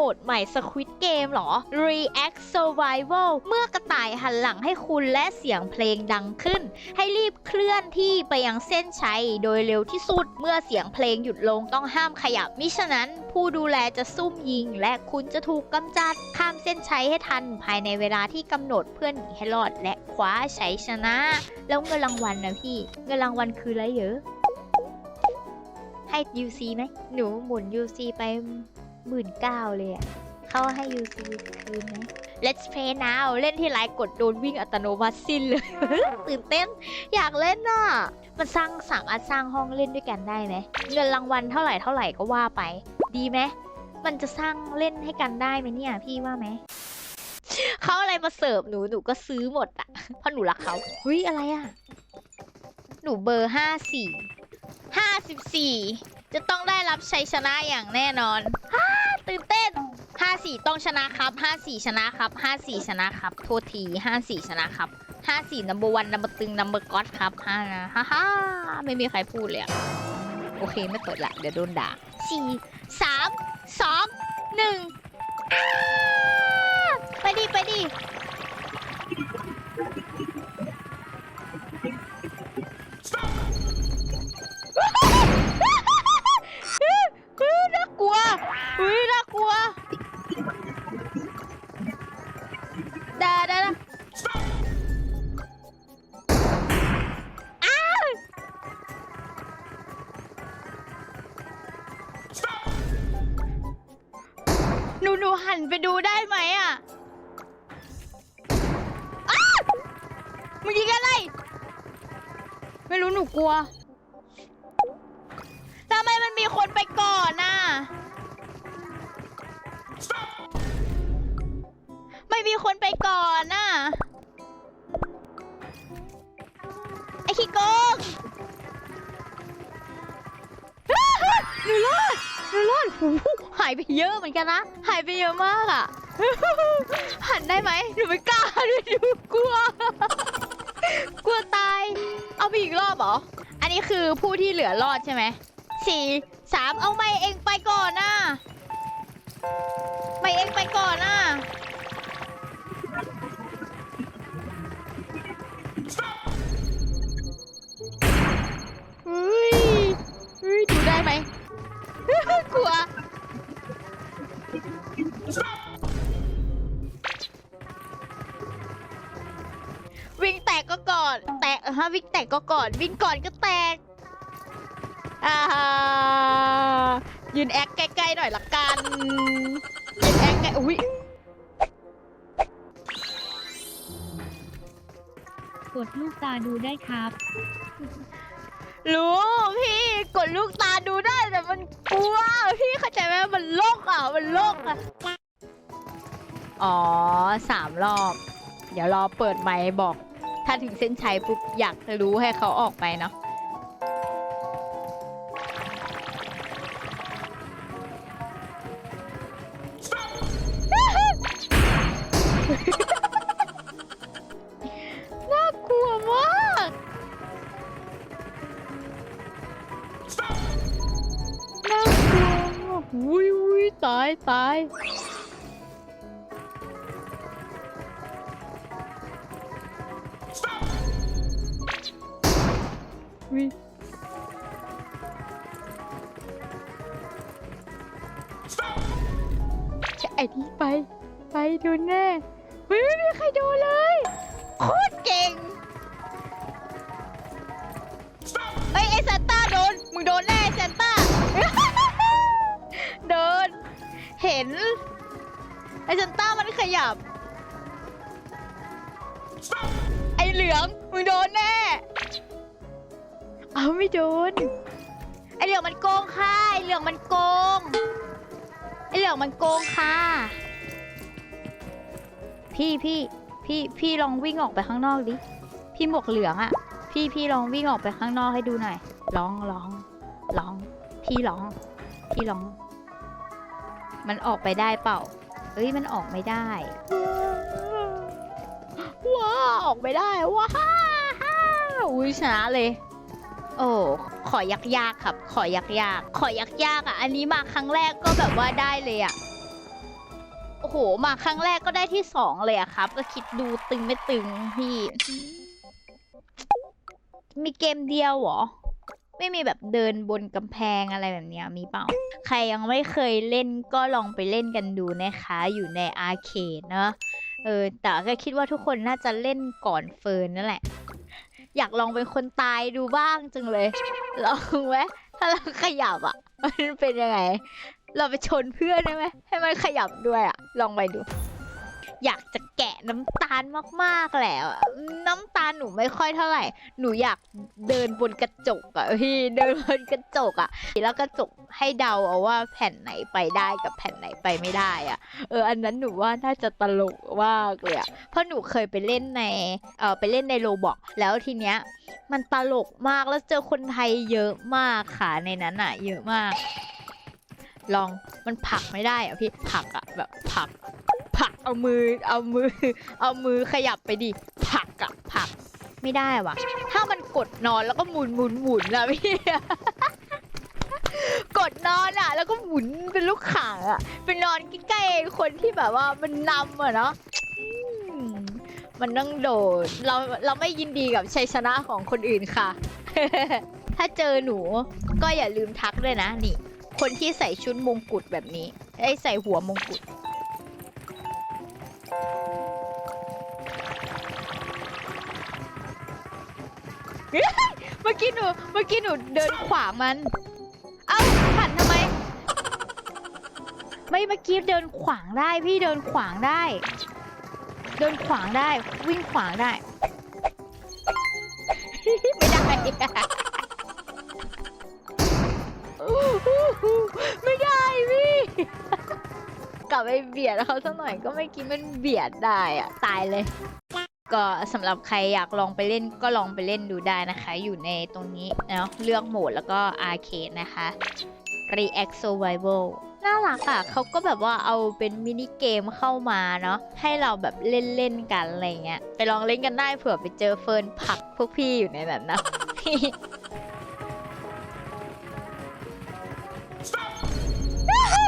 หมดใหม่ Squid Game หรอ React Survival เมื่อกระต่ายหันหลังให้คุณและเสียงเพลงดังขึ้น ให้รีบเคลื่อนที่ไปยังเส้นชัยโดยเร็วที่สุดเมื่อเสียงเพลงหยุดลงต้องห้ามขยับ มิฉะนั้นผู้ดูแลจะซุ่มยิง และคุณจะถูกกำจัดข้ามเส้นชัยให้ทันภายในเวลาที่กำหนดเพื่อหนีให้รอดและคว้าชัยชนะ แล้วเงินรางวัลนะพี่ เงินรางวัลคืออะไรเยอะให้ UC ไหม หนูหมุน UC ไป หมื่นเก้าเลยอะเขาให้ UC คืนไหม Let's play now เล่นที่ไลน์กดโดนวิ่งอัตโนมัติสิ้นเลย ตื่นเต้น อยากเล่นน่ะ มันสร้างสามารถสร้างห้องเล่นด้วยกันได้ไหมเงินรางวัลเท่าไหร่เท่าไหร่ก็ว่าไป ดีไหมมันจะสร้างเล่นให้กันได้ไหมเนี่ยพี่ว่าไหมเขาอะไรมาเสิร์ฟหนูหนูก็ซื้อหมดอะเพราะหนูรักเขาเฮ้ยอะไรอะหนูเบอร์ห้าสี่ห้าสิบสี่ จะต้องได้รับชัยชนะอย่างแน่นอนฮ่าตื่นเต้นห้าสี่ต้องชนะครับห้าสี่ชนะครับห้าสี่ชนะครับ โทษทีห้าสี่ชนะครับห้าสี่นัมเบอร์วันนัมเบอร์ตึงนัมเบอร์ก๊อตครับฮ่าฮ่าฮ่าไม่มีใครพูดเลยโอเค ไม่เปิดละเดี๋ยวโดนด่าสี่สามสองหนึ่งไปดิไปดิ หันไปดูได้ไหมอะอ้ามึงยิงอะไร ไม่รู้หนูกลัวทำไมมันมีคนไปก่อนน่ะ ไม่มีคนไปก่อนน่ะ ไอ้ขี้โกงหนูรอดหนูรอดหูหายไปเยอะเหมือนกันนะ หายไปเยอะมากอะ หันได้ไหมหนูไม่กล้าด้วยหนูกลัว กลัวตาย เอาไปอีกรอบเหรอ อันนี้คือผู้ที่เหลือรอดใช่ไหมสี่สามเอาไม่เองไปก่อนนะไม่เองไปก่อนนะ กก็ก่อนแตกฮะวิ่งแตกก็ก่อนวิ่งก่อนก็แตกอ่ายืนแอคใกล้ๆหน่อยละกันยืนแอคใกล้อุ้ยกดลูกตาดูได้ครับ รู้พี่กดลูกตาดูได้แต่มันกลัวพี่เข้าใจไหมมันโลกอะมันโลกอะอ๋อสามรอบ เดี๋ยวรอเปิดไมค์บอก ถ้าถึงเส้นชัยปุ๊บอยากจะรู้ให้เขาออกไปเนาะน่ากลัวมากน่ากลัวมากอุ้ยอุ้ยตายตาย อุ้ยจะไอ้นี่ไป ไปโดนแน่เฮ้ยไม่มีใครโดนเลย โคตรเก่งเฮ้ยไอซานต้าโดน มึงโดนแน่ซานต้า โดน เห็น ไอซานต้ามันขยับไอ เหลือง มึงโดนแน่ เอาไม่โดน ไอเหลืองมันโกงค่ะ ไอเหลืองมันโกง ไอเหลืองมันโกงค่ะ พี่พี่พี่พี่ลองวิ่งออกไปข้างนอกดิ พี่หมวกเหลืองอะ่ะ พี่พี่ลองวิ่งออกไปข้างนอกให้ดูหน่อย ลองลองลอง พี่ลอง พี่ลอง มันออกไปได้เปล่า เอ้ยมันออกไม่ได้ ว้าออกไม่ได้ว้าอุ้ยชนะเลย โอ้ขอยักยากครับ ขอยักยากขอยักยากอะ อันนี้มาครั้งแรกก็แบบว่าได้เลยอะโอ้โหมาครั้งแรกก็ได้ที่สองเลยอะครับ ก็คิดดูตึงไม่ตึงพี่ มีเกมเดียวเหรอ ไม่มีแบบเดินบนกำแพงอะไรแบบนี้มีเปล่า ใครยังไม่เคยเล่นก็ลองไปเล่นกันดูนะคะ อยู่ในอาร์เคดเนอะ เออ แต่ก็คิดว่าทุกคนน่าจะเล่นก่อนเฟิร์นนั่นแหละ อยากลองเป็นคนตายดูบ้างจังเลย ลองไหมถ้าเราขยับอะ มันเป็นยังไง เราไปชนเพื่อนได้ไหมให้มันขยับด้วยอะ ลองไปดู อยากจะแกะน้ำตาลมากๆแล้ว น้ำตาลหนูไม่ค่อยเท่าไหร่ หนูอยากเดินบนกระจกอะพี่เดินบนกระจกอะแล้วกระจกให้เดาเอาว่าแผ่นไหนไปได้กับแผ่นไหนไปไม่ได้อะเอออันนั้นหนูว่าน่าจะตลกมากเลยอะเพราะหนูเคยไปเล่นในเออไปเล่นในโรบอกแล้วทีเนี้ยมันตลกมากแล้วเจอคนไทยเยอะมากค่ะในนั้นอะเยอะมาก ลองมันผักไม่ได้อะพี่ผักอะแบบผัก เอามือเอามือ เอามือขยับไปดิผักอะผลักไม่ได้วะถ้ามันกดนอนแล้วก็หมุนหมุนหมุนอะพี่ กดนอนอะแล้วก็หมุนเป็นลูกข่างอะเป็นนอนใกล้ๆคนที่แบบว่ามันนำอะเนาะมันต้องโดนเราเราไม่ยินดีกับชัยชนะของคนอื่นค่ะ ถ้าเจอหนูก็อย่าลืมทักด้วยนะนี่ คนที่ใส่ชุดมงกุฎแบบนี้ไอ้ใส่หัวมงกุฎ เมื่อกี้หนู เมื่อกี้หนูเดินขวางมัน เอ้าหันทำไม ไม่เมื่อกี้เดินขวางได้พี่เดินขวางได้ เดินขวางได้ วิ่งขวางได้ ไม่ได้ ไม่ได้พี่ กลับไปเบียดเขาสักหน่อยก็ไม่คิดมันเบียดได้อะตายเลย ก็สำหรับใครอยากลองไปเล่นก็ลองไปเล่นดูได้นะคะ อยู่ในตรงนี้เนาะเลือกโหมดแล้วก็อาร์เคดนะคะ React Survival น่ารักอะ่ะเขาก็แบบว่าเอาเป็นมินิเกมเข้ามาเนาะให้เราแบบเล่นเล่นกันอะไรเงี้ยไปลองเล่นกันได้เผื่อไปเจอเฟิร์นผักพวกพี่อยู่ในนั้นนะ